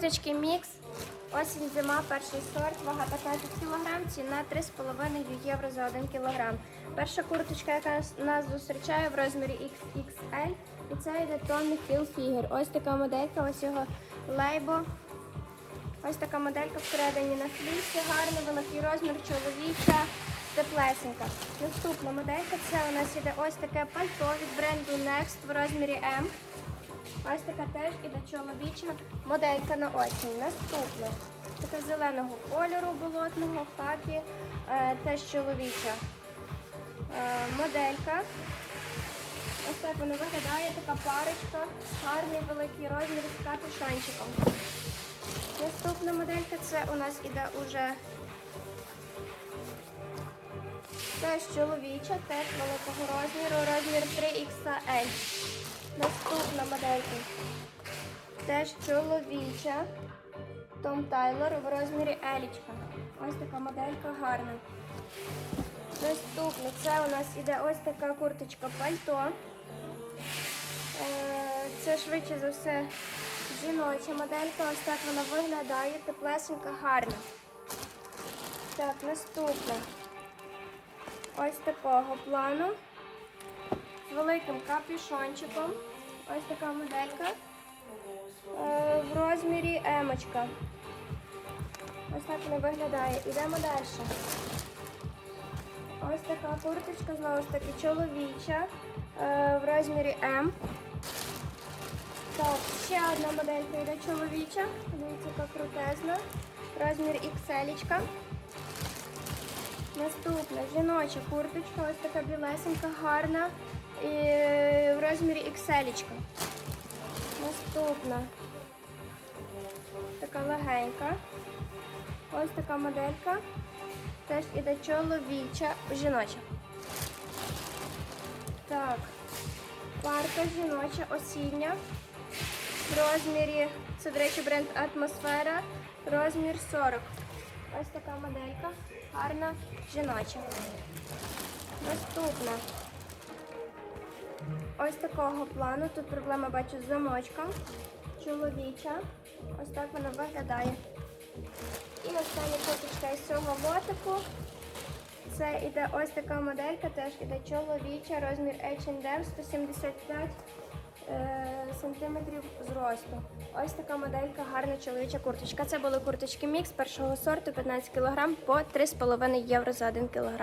Курточки мікс. Осінь зима, перший сорт, вага 15 кг, ціна 3,5 євро за 1 кг. Перша курточка, яка нас- зустрічає в розмірі XXL. І це йде Tommy Hilfiger. Ось така моделька, ось його лейбо. Ось така моделька всередині на флісі, гарний великий розмір, чоловіча, теплесенька. Наступна моделька це у нас іде ось таке пальто від бренду Next в розмірі M. Ось така теж іде чоловіча моделька на осінь. Наступна. Така зеленого кольору болотного, хапі, е, теж чоловіча е, моделька. Ось так вона виглядає, така парочка, гарний великий розмір з капюшончиком. Наступна моделька це у нас іде уже теж чоловіча, теж великого розміру, розмір 3XL. Наступна моделька теж чоловіча. Том Тайлор в розмірі Елічка. Ось така моделька гарна. Наступне це у нас іде ось така курточка пальто. Е, Це швидше за все жіноча моделька. Ось так вона виглядає, теплесенька, гарна. Так, наступне. Ось такого плану. З великим капюшончиком. Ось така моделька. Е, В розмірі емочка. Ось так вона виглядає. Ідемо далі. Ось така курточка, знову ж таки, чоловіча е, в розмірі М. Так, ще одна моделька йде чоловіча. Дивіться, яка крутезна. Розмір XL. Наступна жіноча курточка, ось така білесенька, гарна. І в розмірі XL. Наступна. Така легенька. Ось така моделька. Теж іде чоловіча, жіноча. Так, парка жіноча, осіння. В розмірі, це, до речі, бренд Атмосфера, розмір 40. Ось така моделька, гарна жіноча. Наступна. Ось такого плану. Тут проблема бачу з замочком. Чоловіча. Ось так вона виглядає. І остання курточка із цього лотику. Це іде ось така моделька, теж іде чоловіча, розмір H&M 175 е, сантиметрів зросту. Ось така моделька, гарна чоловіча курточка. Це були курточки мікс першого сорту 15 кг по 3,5 євро за 1 кг.